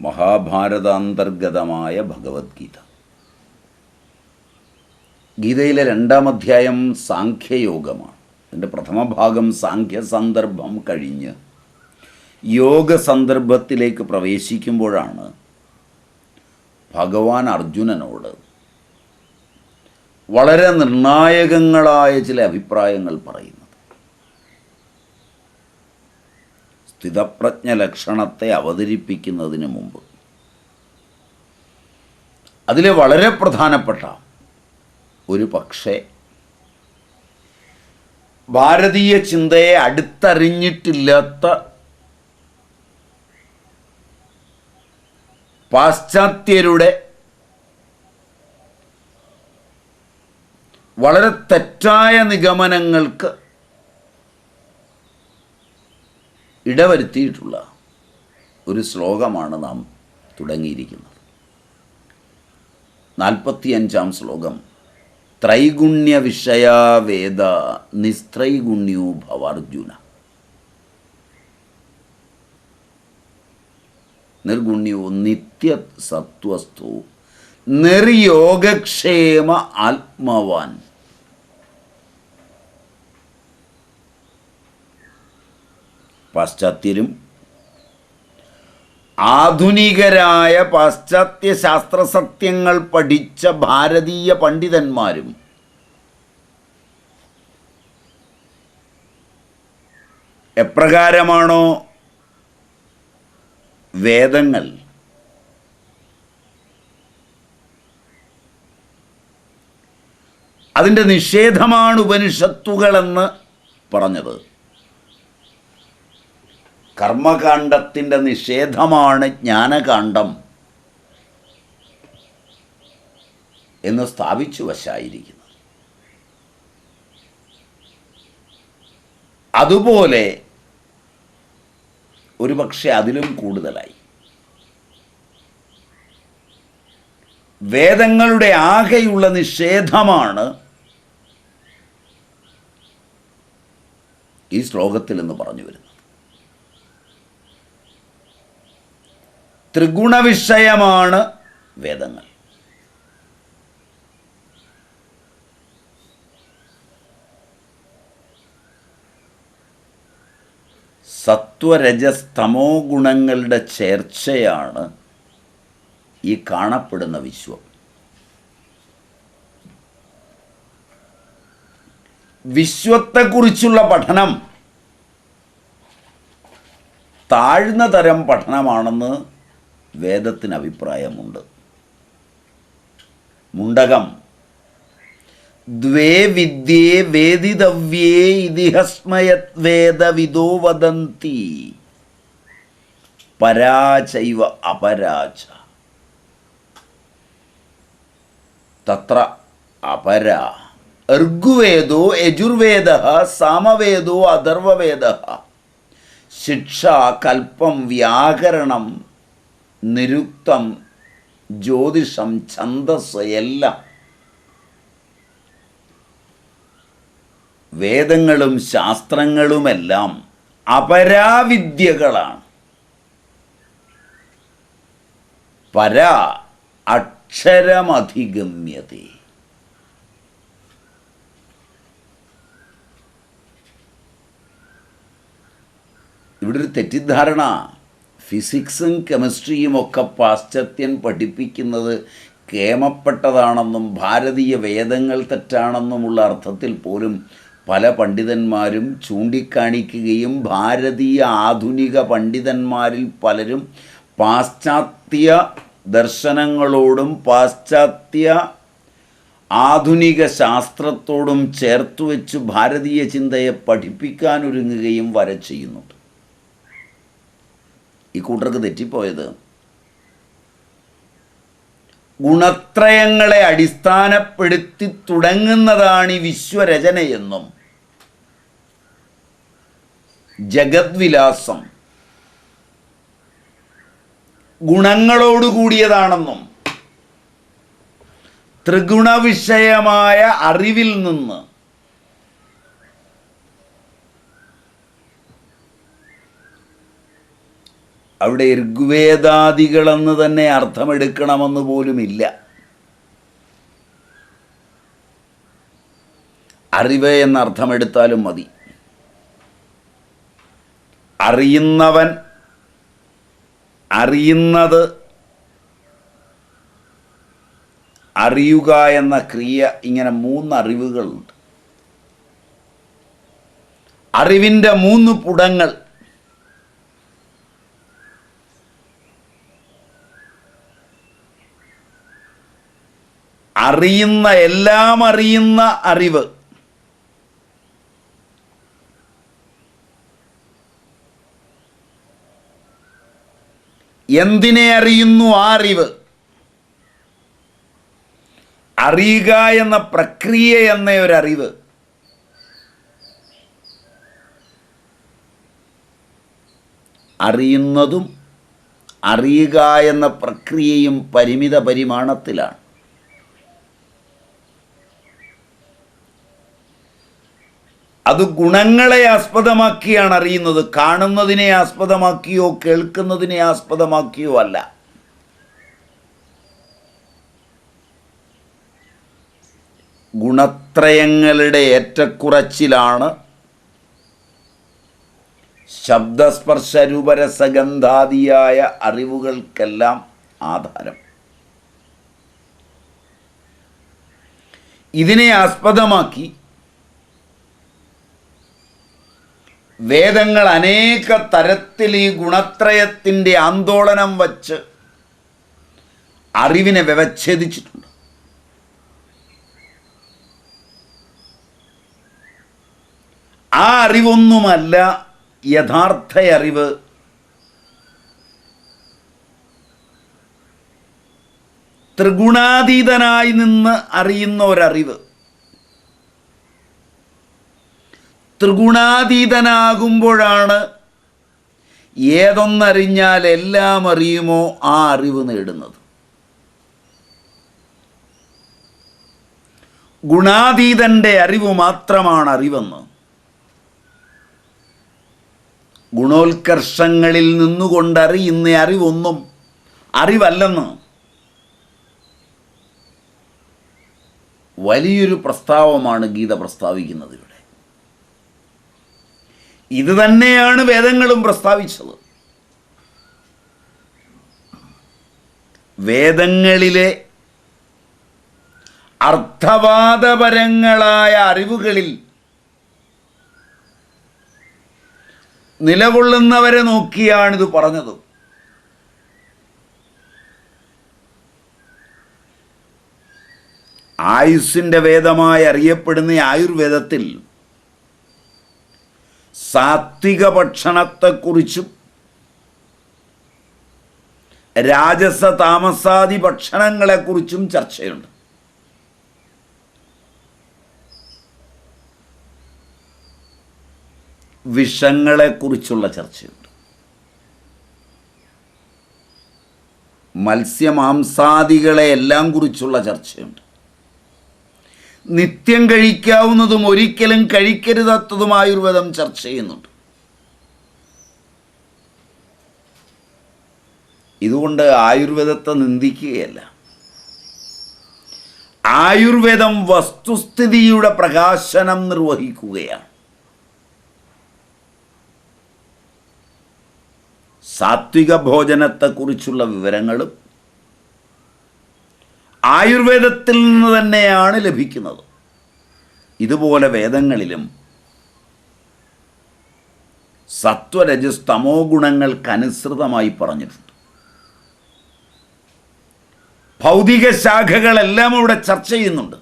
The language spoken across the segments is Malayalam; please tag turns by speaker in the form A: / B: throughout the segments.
A: മഹാഭാരതാന്തർഗതമായ ഭഗവത്ഗീത. ഗീതയിലെ രണ്ടാം അധ്യായം സാഖ്യയോഗമാണ്. അതിന്റെ പ്രഥമ ഭാഗം സാഖ്യ സന്ദർഭം കഴിഞ്ഞ് യോഗ സന്ദർഭത്തിലേക്ക് പ്രവേശിക്കുമ്പോഴാണ് ഭഗവാൻ അർജുനനോട് വളരെ നിർണായകങ്ങളായ ചില അഭിപ്രായങ്ങൾ പറയുന്നത്. സ്ഥിതപ്രജ്ഞ ലക്ഷണത്തെ അവതരിപ്പിക്കുന്നതിന് മുമ്പ്. അതിലെ വളരെ പ്രധാനപ്പെട്ട ഒരു പക്ഷേ ഭാരതീയ ചിന്തയെ അടുത്തറിഞ്ഞിട്ടില്ലാത്ത പാശ്ചാത്യരുടെ വളരെ തെറ്റായ നിഗമനങ്ങൾക്ക് ഇടവരുത്തിയിട്ടുള്ള ഒരു ശ്ലോകമാണ് നാം തുടങ്ങിയിരിക്കുന്നത്. നാൽപ്പത്തിയഞ്ചാം ശ്ലോകം ത്രൈഗുണ്യ വിഷയ വേദ നിസ്ത്രൈഗുണ്യോ ഭവാർജുന. നിർഗുണ്യോ നിത്യ സത്വസ്തു നിർയോഗക്ഷേമ ആത്മവാൻ. പാശ്ചാത്യരും ആധുനികരായ പാശ്ചാത്യ ശാസ്ത്രസത്യങ്ങൾ പഠിച്ച ഭാരതീയ പണ്ഡിതന്മാരും എപ്രകാരമാണോ വേദങ്ങൾ അതിന്റെ നിഷേധമാണ് ഉപനിഷത്തുകളെന്ന് പറഞ്ഞത്? കർമ്മകാണ്ഡത്തിന്റെ നിഷേധമാണ് ജ്ഞാനകാന്ഡം എന്ന് സ്ഥാപിച്ചു വശായിരിക്കുന്നു അതുപോലെ ഒരുപക്ഷെ അതിലും കൂടുതലായി. വേദങ്ങളുടെ ആകെയുള്ള നിഷേധമാണ് ഈ ശ്ലോകത്തിൽ എന്ന് പറഞ്ഞു വരുന്നത്. ത്രിഗുണവിഷയമാണ് വേദങ്ങൾ. സത്വരജസ്തമോ ഗുണങ്ങളുടെ ചേർച്ചയാണ് ഈ കാണപ്പെടുന്ന വിശ്വം. വിശ്വത്തെക്കുറിച്ചുള്ള പഠനം താഴ്ന്ന തരം പഠനമാണെന്ന് വേദത്തിന് അഭിപ്രായമുണ്ട് മുണ്ടകം. ദ്വേ വിദ്യേ വേദിതവ്യേ ഇതിഹസ്മയത് വേദവിദോ വദന്തി. പരാചൈവ അപരാച തത്ര അപര. ഋഗുവേദോ യജുർവേദ സാമവേദോ അഥർവവേദ. ശിക്ഷ കൽപ്പം വ്യാകരണം നിരുക്തം ജ്യോതിഷം ഛന്ദസ് എല്ലാം വേദങ്ങളും ശാസ്ത്രങ്ങളുമെല്ലാം അപരാവിദ്യകളാണ്. പര അക്ഷരമധിഗമ്യതേ. ഇവിടെ ഒരു തെറ്റിദ്ധാരണ ഫിസിക്സും കെമിസ്ട്രിയും ഒക്കെ പാശ്ചാത്യൻ പഠിപ്പിക്കുന്നത് കേമപ്പെട്ടതാണെന്നും ഭാരതീയ വേദങ്ങൾ തെറ്റാണെന്നുമുള്ള അർത്ഥത്തിൽ പോലും പല പണ്ഡിതന്മാരും ചൂണ്ടിക്കാണിക്കുകയും ഭാരതീയ ആധുനിക പണ്ഡിതന്മാരിൽ പലരും പാശ്ചാത്യ ദർശനങ്ങളോടും പാശ്ചാത്യ ആധുനിക ശാസ്ത്രത്തോടും ചേർത്തു വെച്ച് ഭാരതീയ ചിന്തയെ പഠിപ്പിക്കാനൊരുങ്ങുകയും വരെ ചെയ്യുന്നുണ്ട് ഈ കൂട്ടർക്ക് തെറ്റിപ്പോയത്. ഗുണത്രയങ്ങളെ അടിസ്ഥാനപ്പെടുത്തി തുടങ്ങുന്നതാണ് ഈ വിശ്വരചനയെന്നും ജഗദ്വിലാസം ഗുണങ്ങളോടുകൂടിയതാണെന്നും ത്രിഗുണവിഷയമായ അറിവിൽ നിന്ന് അവിടെ ഋഗ്വേദാദികളെന്ന് തന്നെ അർത്ഥമെടുക്കണമെന്ന് പോലുമില്ല. അറിവ് എന്ന അർത്ഥമെടുത്താലും മതി. അറിയുന്നവൻ അറിയുന്നത് അറിയുക എന്ന ക്രിയ ഇങ്ങനെ മൂന്ന് അറിവുകളുണ്ട്. അറിവിന്റെ മൂന്ന് പുടങ്ങൾ അറിയുന്ന എല്ലാം അറിയുന്ന അറിവ്. എന്തിനെ അറിയുന്നു ആ അറിവ്? അറിയുക എന്ന പ്രക്രിയ എന്ന അറിവ്. അറിയുന്നതും അറിയുക എന്ന പ്രക്രിയയും പരിമിത പരിമാണത്തിലാണ്. അത് ഗുണങ്ങളെ ആസ്പദമാക്കിയാണ് അറിയുന്നത്. കാണുന്നതിനെ ആസ്പദമാക്കിയോ കേൾക്കുന്നതിനെ ആസ്പദമാക്കിയോ അല്ല. ഗുണത്രയങ്ങളുടെ ഏറ്റക്കുറച്ചിലാണ് ശബ്ദസ്പർശരൂപരസഗന്ധാദിയായ അറിവുകൾക്കെല്ലാം ആധാരം. ഇതിനെ ആസ്പദമാക്കി വേദങ്ങൾ അനേക തരത്തിൽ ഈ ഗുണത്രയത്തിന്റെ ആന്തോളനം വച്ച് അറിവിനെ വ്യവച്ഛേദിച്ചിട്ടുണ്ട്. ആ അറിവൊന്നുമല്ല യഥാർത്ഥ അറിവ് ത്രിഗുണാതീതനായി നിന്ന് അറിയുന്ന ഒരറിവ് ത്രിഗുണാതീതനാകുമ്പോഴാണ് ഏതൊന്നറിഞ്ഞാൽ എല്ലാം അറിയുമോ ആ അറിവ് നേടുന്നത്. ഗുണാതീതന്റെ അറിവ് മാത്രമാണ് അറിവെന്ന്. ഗുണോത്കർഷങ്ങളിൽ നിന്നുകൊണ്ടറിയുന്ന അറിവൊന്നും അറിവല്ലെന്ന്. വലിയൊരു പ്രസ്താവമാണ് ഗീത പ്രസ്താവിക്കുന്നത് ഇത് തന്നെയാണ് വേദങ്ങളും പ്രസ്താവിച്ചത്. വേദങ്ങളിലെ അർത്ഥവാദപരങ്ങളായ അറിവുകളിൽ നിലകൊള്ളുന്നവരെ നോക്കിയാണിത് പറഞ്ഞത്. ആയുസ്സിന്റെ വേദമായി അറിയപ്പെടുന്ന ആയുർവേദത്തിൽ സാത്വിക ഭക്ഷണത്തെക്കുറിച്ചും രാജസ താമസാദി ഭക്ഷണങ്ങളെക്കുറിച്ചും ചർച്ചയുണ്ട്. വിഷങ്ങളെക്കുറിച്ചുള്ള ചർച്ചയുണ്ട്. മത്സ്യമാംസാദികളെ എല്ലാം കുറിച്ചുള്ള ചർച്ചയുണ്ട്. നിത്യം കഴിക്കാവുന്നതും ഒരിക്കലും കഴിക്കരുതാത്തതും ആയുർവേദം ചർച്ച ചെയ്യുന്നുണ്ട്. ഇതുകൊണ്ട് ആയുർവേദത്തെ നിന്ദിക്കുകയല്ല. ആയുർവേദം വസ്തുസ്ഥിതിയുടെ പ്രകാശനം നിർവഹിക്കുകയാണ്. സാത്വിക ഭോജനത്തെക്കുറിച്ചുള്ള വിവരങ്ങളും ആയുർവേദത്തിൽ നിന്ന് തന്നെയാണ് ലഭിക്കുന്നത്. ഇതുപോലെ വേദങ്ങളിലും സത്വരജസ് തമോ ഗുണങ്ങൾക്കനുസൃതമായി പറഞ്ഞിട്ടുണ്ട്. ഭൗതിക ശാഖകളെല്ലാം ഇവിടെ ചർച്ച ചെയ്യുന്നുണ്ട്.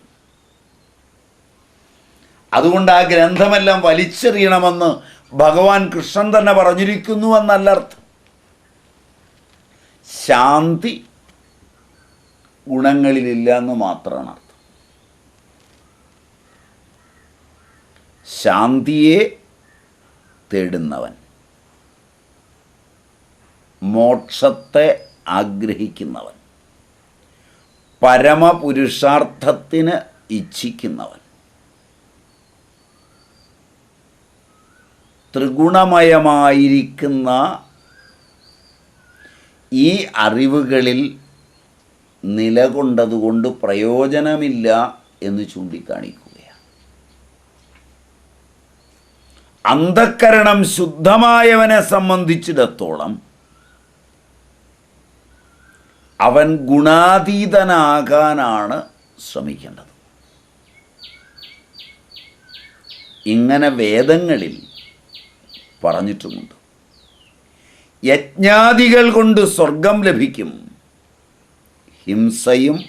A: അതുകൊണ്ട് ആ ഗ്രന്ഥമെല്ലാം വലിച്ചെറിയണമെന്ന് ഭഗവാൻ കൃഷ്ണൻ തന്നെ പറഞ്ഞിരിക്കുന്നു എന്നല്ല അർത്ഥം. ശാന്തി ഗുണങ്ങളിലില്ല എന്ന് മാത്രമാണ് അർത്ഥം. ശാന്തിയെ തേടുന്നവൻ. മോക്ഷത്തെ ആഗ്രഹിക്കുന്നവൻ. പരമപുരുഷാർത്ഥത്തിന് ഇച്ഛിക്കുന്നവൻ. ത്രിഗുണമയമായിരിക്കുന്ന ഈ അറിവുകളിൽ നിലകൊണ്ടതുകൊണ്ട് പ്രയോജനമില്ല എന്ന് ചൂണ്ടിക്കാണിക്കുകയാണ്. അന്ധക്കരണം ശുദ്ധമായവനെ സംബന്ധിച്ചിടത്തോളം അവൻ ഗുണാതീതനാകാനാണ് ശ്രമിക്കേണ്ടത്. ഇങ്ങനെ വേദങ്ങളിൽ പറഞ്ഞിട്ടുമുണ്ട്. യജ്ഞാദികൾ കൊണ്ട് സ്വർഗം ലഭിക്കും. ഹിംസയും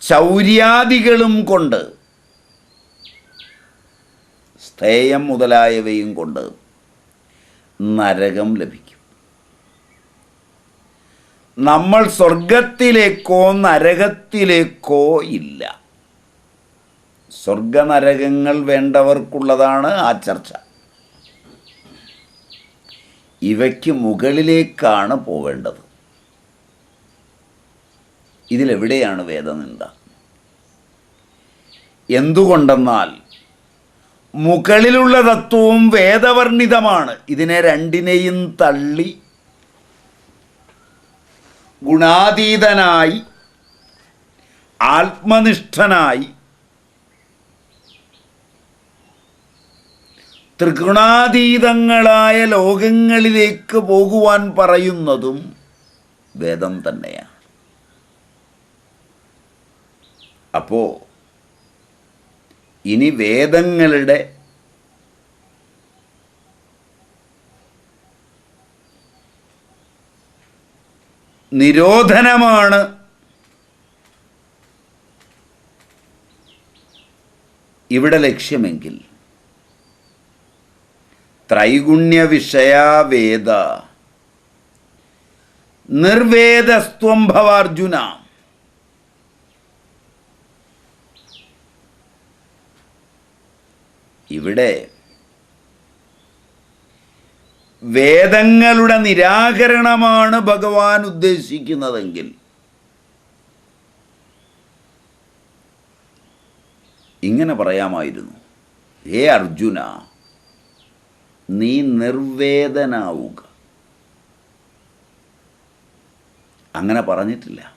A: ചൗര്യാദികളും കൊണ്ട് സ്ഥേയം മുതലായവയും കൊണ്ട് നരകം ലഭിക്കും. നമ്മൾ സ്വർഗത്തിലേക്കോ നരകത്തിലേക്കോ ഇല്ല. സ്വർഗനരകങ്ങൾ വേണ്ടവർക്കുള്ളതാണ് ആ ചർച്ച. ഇവയ്ക്ക് മുകളിലേക്കാണ് പോവേണ്ടത്. ഇതിലെവിടെയാണ് വേദനിന്ദ? എന്തുകൊണ്ടെന്നാൽ മുകളിലുള്ള തത്വവും വേദവർണിതമാണ്. ഇതിനെ രണ്ടിനെയും തള്ളി ഗുണാതീതനായി ആത്മനിഷ്ഠനായി ത്രിഗുണാതീതങ്ങളായ ലോകങ്ങളിലേക്ക് പോകുവാൻ പറയുന്നതും വേദം തന്നെയാണ്. അപ്പോ ഇനി വേദങ്ങളുടെ നിരോധനമാണ് ഇവിടെ ലക്ഷ്യമെങ്കിൽ. ത്രൈഗുണ്യ വിഷയാവേദ നിർവേദസ്ത്വം ഇവിടെ വേദങ്ങളുടെ നിരാകരണമാണ് ഭഗവാൻ ഉദ്ദേശിക്കുന്നതെങ്കിൽ ഇങ്ങനെ പറയാമായിരുന്നു ഹേ അർജുന നീ നിർവേദനാവുക. അങ്ങനെ പറഞ്ഞിട്ടില്ല.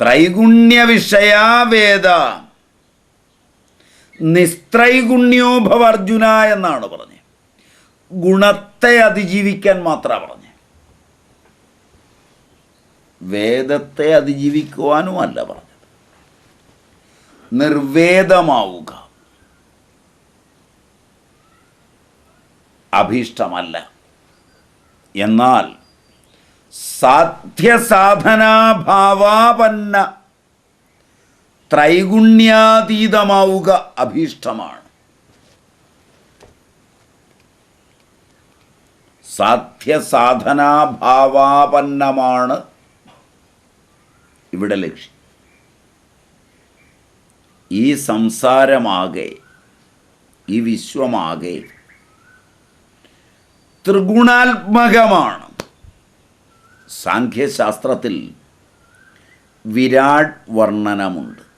A: ത്രൈഗുണ്യ വിഷയാവേദ നിസ്ത്രൈഗുണ്യോ ഭവ അർജുന എന്നാണ് പറഞ്ഞത് ഗുണത്തെ അതിജീവിക്കാൻ മാത്രമാണ് പറഞ്ഞത് വേദത്തെ അതിജീവിക്കുവാനുമല്ല പറഞ്ഞത്. നിർവേദമാവുക. അഭീഷ്ടമല്ല. എന്നാൽ സാധ്യസാധനാഭാവാപന്ന ത്രൈഗുണ്യാതീതമാവുക അഭീഷ്ടമാണ്. സാധ്യസാധനാഭാവാപന്നമാണ് ഇവിടെ ലക്ഷ്യം. ഈ സംസാരമാകെ ഈ വിശ്വമാകെ ത്രിഗുണാത്മകമാണ്. സാഖ്യശാസ്ത്രത്തിൽ വിരാട് വർണനമുണ്ട്.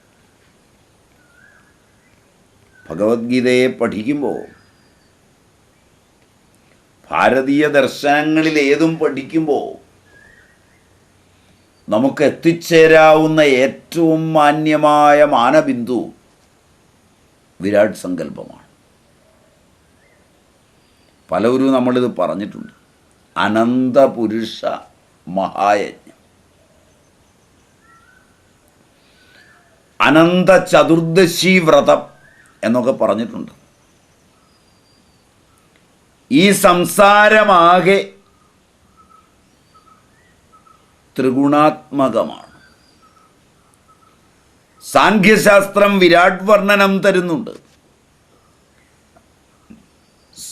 A: ഭഗവത്ഗീതയെ പഠിക്കുമ്പോൾ ഭാരതീയ ദർശനങ്ങളിൽ ഏതും പഠിക്കുമ്പോൾ നമുക്ക് എത്തിച്ചേരാവുന്ന ഏറ്റവും മാന്യമായ മാനബിന്ദു വിരാട് സങ്കല്പമാണ്. പലവരും നമ്മളിത് പറഞ്ഞിട്ടുണ്ട്. അനന്തപുരുഷ മഹായജ്ഞം. അനന്ത ചതുർദശി വ്രതം. എന്നൊക്കെ പറഞ്ഞിട്ടുണ്ട്. ഈ സംസാരമാകെ ത്രിഗുണാത്മകമാണ്. സാഖ്യശാസ്ത്രം വിരാട് വർണനം തരുന്നുണ്ട്.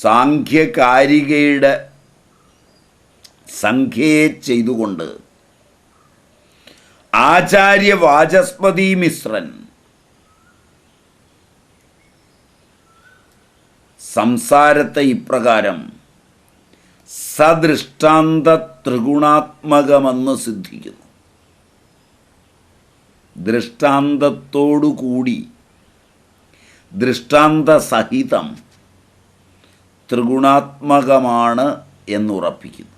A: സാഖ്യകാരികയുടെ സംഖ്യയെ ചെയ്തുകൊണ്ട് ആചാര്യ വാചസ്പതി മിശ്രൻ സംസാരത്തെ ഇപ്രകാരം. സദൃഷ്ടാന്ത ത്രിഗുണാത്മകമെന്ന് സിദ്ധിക്കുന്നു. ദൃഷ്ടാന്തത്തോടുകൂടി ദൃഷ്ടാന്ത സഹിതം ത്രിഗുണാത്മകമാണ് എന്നുറപ്പിക്കുന്നു.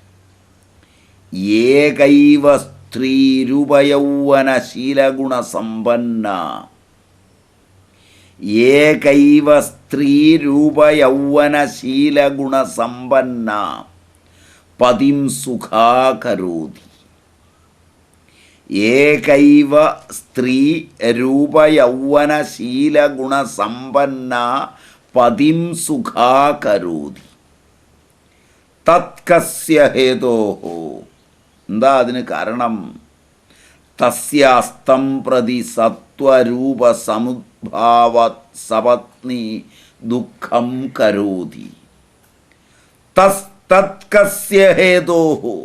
A: ഏകൈവ സ്ത്രീരൂപയൗവനശീലഗുണസമ്പന്ന. ഏകൈവ സ്ത്രീരൂപയൗവനശീലഗുണസമ്പന്ന പതിം സുഖാകരോതി. ഏകൈവ സ്ത്രീ രൂപയൗവനശീലഗുണസമ്പന്ന പതിം സുഖാകരോതി. തത്കസ്യ ഹേതോഹോ എന്താ അതിന് കാരണം? തസ്യാസ്തം പ്രതി സത്വരൂപ സമുദ്ഭാവ സപത്നി ദുഃഖം കരോതി. തത്കസ്യ ഹേതോഹോ.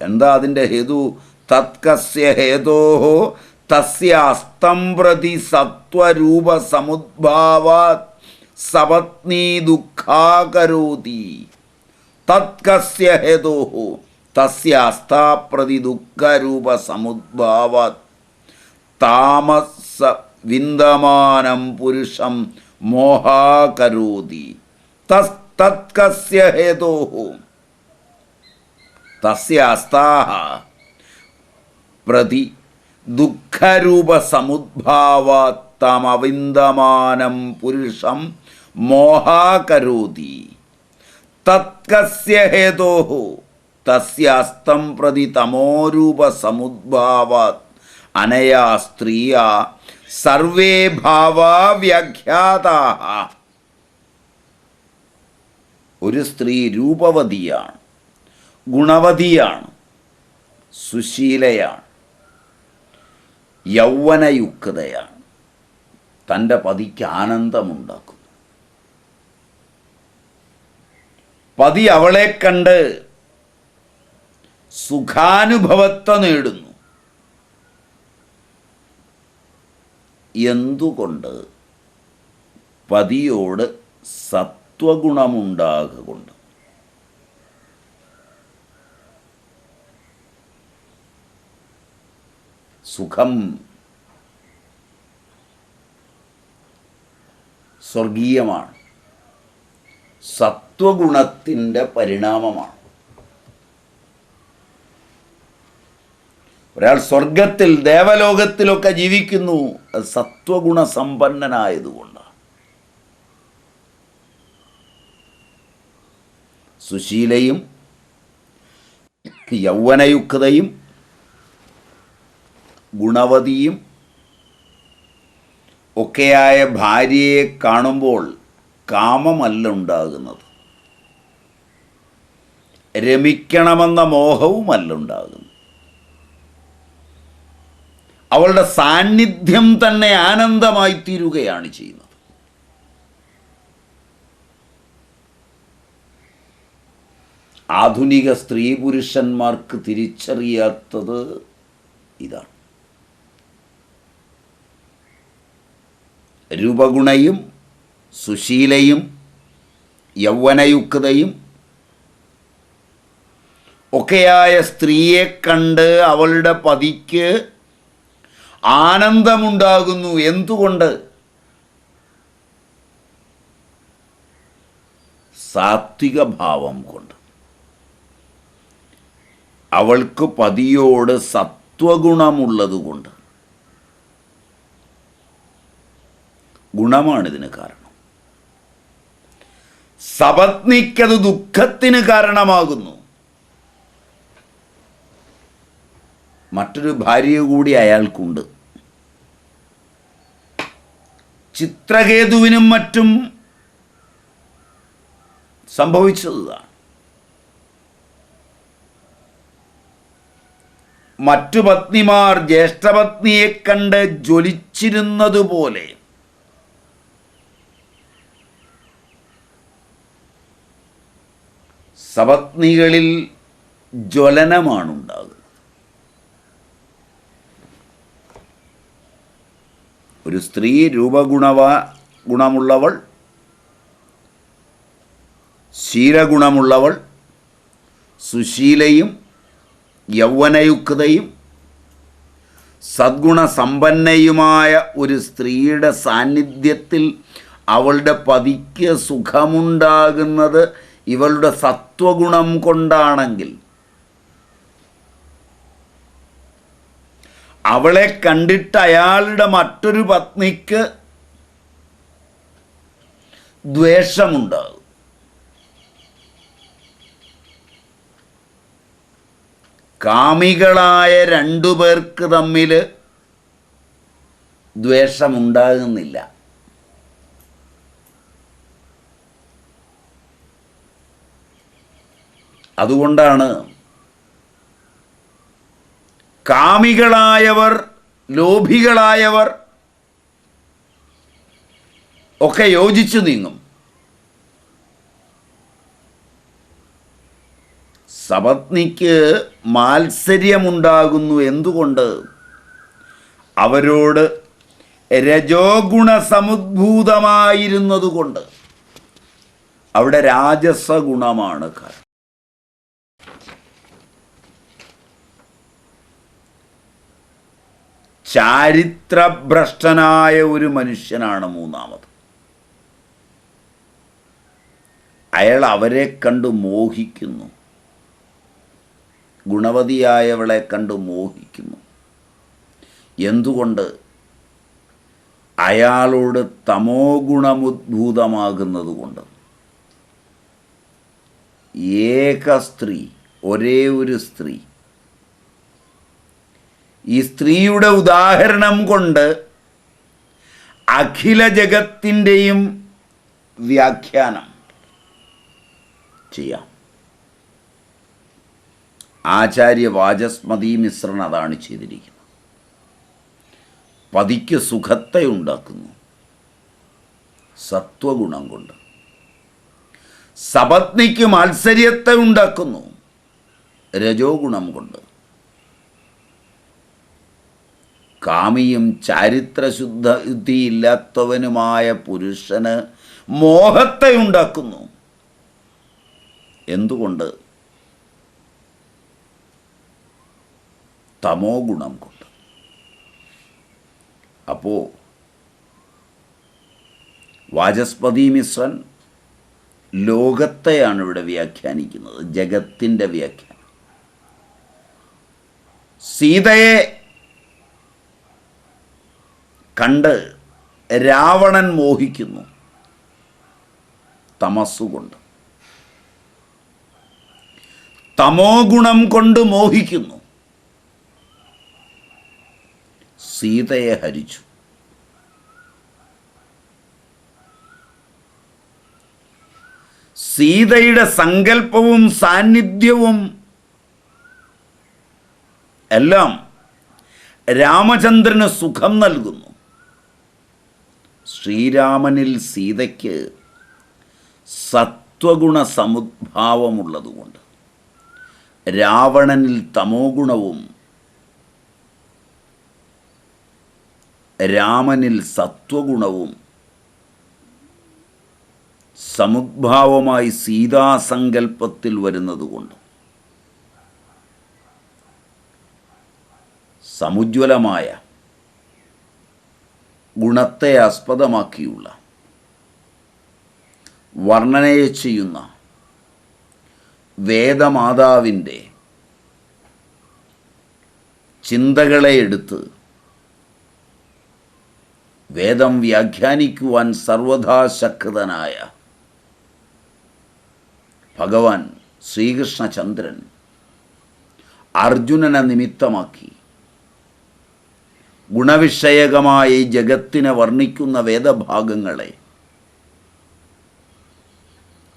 A: എന്താ അതിന്റെ ഹേതു? തത്കസ്യ ഹേതോഹോ തസ്യ അസ്തം പ്രതി സത്വരൂപ സമുദ്ഭാവ സപത്നി ദുഃഖാകരോതി തത്കസ്യ ഹേതോഹോ തസ്യ അസ്താപ്രതി ദുഃഖരൂപ സമുദ്ഭാവ താമസ വിന്ദമാനം പുരുഷം മോഹാകരോതി. തത്കസ്യ അസ്താഹ പ്രതി ദുഃഖരൂപസമുദ്ഭാവാത്തമവിന്ദമാനം പുരുഷം മോഹാകരോതി. തത്കസ്യ ഹേതോः തസ്യാസ്തം പ്രതി തമോരൂപസമുദ്ഭാവാത് അനയാ സ്ത്രീയ സർവേ ഭാവാ വ്യാഖ്യാതാः ഒരു സ്ത്രീ രൂപവതിയാണ് ഗുണവതിയാണ് സുശീലയാണ് യൗവനയുക്തയാണ് തന്റെ പതിക്ക് ആനന്ദമുണ്ടാക്കുന്നു. പതി അവളെ കണ്ട് സുഖാനുഭവത്തെ നേടുന്നു. എന്തുകൊണ്ട് പതിയോട് സത്വഗുണമുണ്ടാകൊണ്ട് സുഖം. സ്വർഗീയമാണ്. സത്വഗുണത്തിന്റെ പരിണാമമാണ്. ഒരാൾ സ്വർഗത്തിൽ ദേവലോകത്തിലൊക്കെ ജീവിക്കുന്നു. അത് സത്വഗുണ സമ്പന്നനായതുകൊണ്ടാണ് സുശീലയും യൗവനയുക്തയും ഗുണവതിയും ഒക്കെയായ ഭാര്യയെ കാണുമ്പോൾ കാമമല്ല ഉണ്ടാകുന്നത്. രമിക്കണമെന്ന മോഹവുമല്ല ഉണ്ടാകുന്നത്. അവളുടെ സാന്നിധ്യം തന്നെ ആനന്ദമായി തീരുകയാണ് ചെയ്യുന്നത്. ആധുനിക സ്ത്രീ പുരുഷന്മാർക്ക് തിരിച്ചറിയാത്തത് ഇതാണ്. രൂപഗുണയും സുശീലയും യൗവനയുക്തയും ഒക്കെയായ സ്ത്രീയെ കണ്ട് അവളുടെ പതിക്ക് ആനന്ദമുണ്ടാകുന്നു എന്തുകൊണ്ട്? സാത്വിക ഭാവം കൊണ്ട്. അവൾക്ക് പതിയോട് സത്വഗുണമുള്ളതുകൊണ്ട് ഗുണമാണിതിന് കാരണം. സപത്നിക്കത് ദുഃഖത്തിന് കാരണമാകുന്നു. മറ്റൊരു ഭാര്യ കൂടി അയാൾക്കുണ്ട്. ചിത്രകേതുവിനും മറ്റും സംഭവിച്ചതാണ് മറ്റു പത്നിമാർ ജ്യേഷ്ഠപത്നിയെ കണ്ട് ജ്വലിച്ചിരുന്നതുപോലെ. സപത്നികളിൽ ജ്വലനമാണുണ്ടാകുന്നത്. ഒരു സ്ത്രീ രൂപഗുണവ ഗുണമുള്ളവൾ ശീലഗുണമുള്ളവൾ സുശീലയും യൗവനയുക്തയും സദ്ഗുണസമ്പന്നയുമായ ഒരു സ്ത്രീയുടെ സാന്നിധ്യത്തിൽ അവളുടെ പതിക്ക് സുഖമുണ്ടാകുന്നത് ഇവളുടെ സത്വഗുണം കൊണ്ടാണെങ്കിൽ അവളെ കണ്ടിട്ട് അയാളുടെ മറ്റൊരു പത്നിക്ക് ദ്വേഷമുണ്ടാകും. കാമികളായ രണ്ടു പേർക്ക് തമ്മിൽ ദ്വേഷമുണ്ടാകുന്നില്ല. അതുകൊണ്ടാണ് കാമികളായവർ ലോഭികളായവർ ഒക്കെ യോജിച്ചു നീങ്ങും. സപത്നിക്ക് മാത്സര്യമുണ്ടാകുന്നു എന്തുകൊണ്ട്? അവരോട് രജോഗുണ സമുദ്ഭൂതമായിരുന്നതുകൊണ്ട് അവിടെ രാജസഗുണമാണ് കാരണം ചാരിത്രഭ്രഷ്ടനായ ഒരു മനുഷ്യനാണ് മൂന്നാമത്. അയാൾ അവരെ കണ്ട് മോഹിക്കുന്നു. ഗുണവതിയായവളെ കണ്ട് മോഹിക്കുന്നു. എന്തുകൊണ്ട്? അയാളോട് തമോ ഗുണമുദ്ഭൂതമാകുന്നത് കൊണ്ട് ഏക സ്ത്രീ ഒരേ ഒരു സ്ത്രീ ഈ സ്ത്രീയുടെ ഉദാഹരണം കൊണ്ട് അഖില ജഗത്തിന്റെയും വ്യാഖ്യാനം ചെയ്യാം. ആചാര്യ വാചസ്മതി മിശ്രൻ അതാണ് ചെയ്തിരിക്കുന്നത്. പതിക്ക് സുഖത്തെ ഉണ്ടാക്കുന്നു. സത്വഗുണം കൊണ്ട്. സപത്നിക്ക് മാത്സര്യത്തെ ഉണ്ടാക്കുന്നു. രജോ ഗുണം കൊണ്ട്. കാമിയും ചാരിത്രശുദ്ധിയില്ലാത്തവനുമായ പുരുഷന് മോഹത്തെ ഉണ്ടാക്കുന്നു. എന്തുകൊണ്ട്? തമോ ഗുണം കൊണ്ട്. അപ്പോൾ വാചസ്പതി മിശ്രൻ ലോകത്തെയാണ് ഇവിടെ വ്യാഖ്യാനിക്കുന്നത് ജഗത്തിന്റെ വ്യാഖ്യാനം. സീതയെ കണ്ട് രാവണൻ മോഹിക്കുന്നു തമസ്സുകൊണ്ട് തമോ ഗുണം കൊണ്ട് മോഹിക്കുന്നു. സീതയെ ഹരിച്ചു. സീതയുടെ സങ്കല്പവും സാന്നിധ്യവും എല്ലാം രാമചന്ദ്രന് സുഖം നൽകുന്നു. ശ്രീരാമനിൽ സീതയ്ക്ക് സത്വഗുണ സമുദ്ഭാവമുള്ളതുകൊണ്ട് രാവണനിൽ തമോ ഗുണവും രാമനിൽ സത്വഗുണവും സമുദ്ഭാവമായി സീതാസങ്കല്പത്തിൽ വരുന്നതുകൊണ്ട് സമുജ്വലമായ ഗുണത്തെ ആസ്പദമാക്കിയുള്ള വർണനയെ ചെയ്യുന്ന വേദമാതാവിന്റെ ചിന്തകളെ എടുത്ത് വേദം വ്യാഖ്യാനിക്കുവാൻ സർവഥാ ശക്തനായ ഭഗവാൻ ശ്രീകൃഷ്ണചന്ദ്രൻ അർജുനനെ നിമിത്തമാക്കി ഗുണവിഷയകമായ ഈ ജഗത്തിനെ വർണിക്കുന്ന വേദഭാഗങ്ങളെ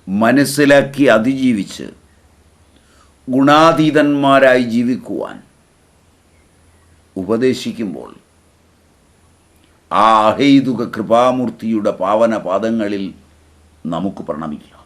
A: മനസ്സിലാക്കി അതിജീവിച്ച് ഗുണാതീതന്മാരായി ജീവിക്കുവാൻ ഉപദേശിക്കുമ്പോൾ ആ അഹൈതുക കൃപാമൂർത്തിയുടെ പാവന പാദങ്ങളിൽ നമുക്ക് പ്രണമിക്കാം.